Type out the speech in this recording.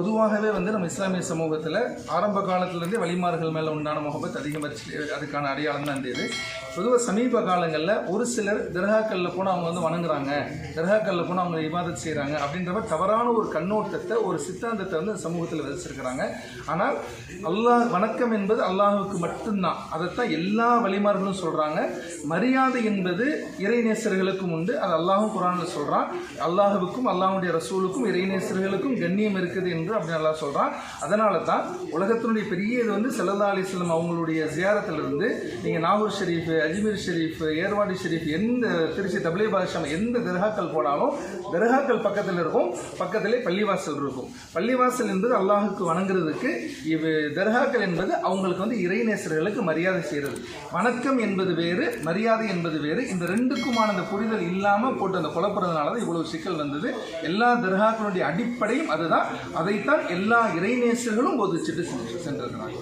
பொதுவாகவே வந்து நம்ம இஸ்லாமிய சமூகத்தில் ஆரம்ப காலத்திலேருந்தே வழிமார்கள் மேலே உண்டான முகபத் அதிகபட்ச அதுக்கான அடையாளம் தான் இது. பொதுவாக சமீப காலங்களில் ஒரு சிலர் தர்காக்களில் போனால் அவங்க வந்து வணங்குறாங்க. தர்காக்களில் போனால் அவங்க இபாதத் செய்கிறாங்க அப்படின்றப்ப தவறான ஒரு கண்ணோட்டத்தை ஒரு சித்தாந்தத்தை வந்து சமூகத்தில் விதைச்சிருக்கிறாங்க. ஆனால் அல்லாஹ் வணக்கம் என்பது அல்லாஹுக்கு மட்டும்தான். அதைத்தான் எல்லா வழிமார்களும் சொல்கிறாங்க மரியாதை என்பது இறைநேசர்களுக்கும் உண்டு. அது அல்லாஹும் குரானில் சொல்கிறான் அல்லாஹுக்கும் அல்லாஹுடைய ரசூலுக்கும் இறைநேசர்களுக்கும் கண்ணியம் இருக்குது என்று அப்படி நல்லா சொல்கிறான் அதனால தான் உலகத்தினுடைய பெரிய இது வந்து செல்லல்லா அலிஸ்லம் அவங்களுடைய ஜியாரத்திலிருந்து நீங்கள் நாகூர் ஷெரீஃப் அஜ்மீர் ஷெரீஃப் ஏர்வாடி ஷெரீஃப் எந்த திருச்சி தபிலே பாஷம் எந்த தர்காக்கள் போனாலும் தர்காக்கள் பக்கத்தில் இருக்கும். பக்கத்திலே பள்ளிவாசல் இருக்கும். பள்ளிவாசல் என்பது அல்லாஹுக்கு வணங்குறதுக்கு இவ் தர்காக்கள் என்பது அவங்களுக்கு வந்து இறைநேசர்களுக்கு மரியாதை செய்கிறது வணக்கம் என்பது வேறு மரியாதை என்பது வேறு. இந்த ரெண்டுக்குமான அந்த புரிதல் இல்லாமல் போட்டு அந்த குழப்பறதுனால தான் இவ்வளவு சிக்கல் வந்தது. எல்லா தர்காக்களுடைய அடிப்படையும் அதுதான். அதை அதைத்தான் எல்லா இறைநேசர்களும் போதிச்சுட்டு சென்று சென்றிருக்கிறாங்க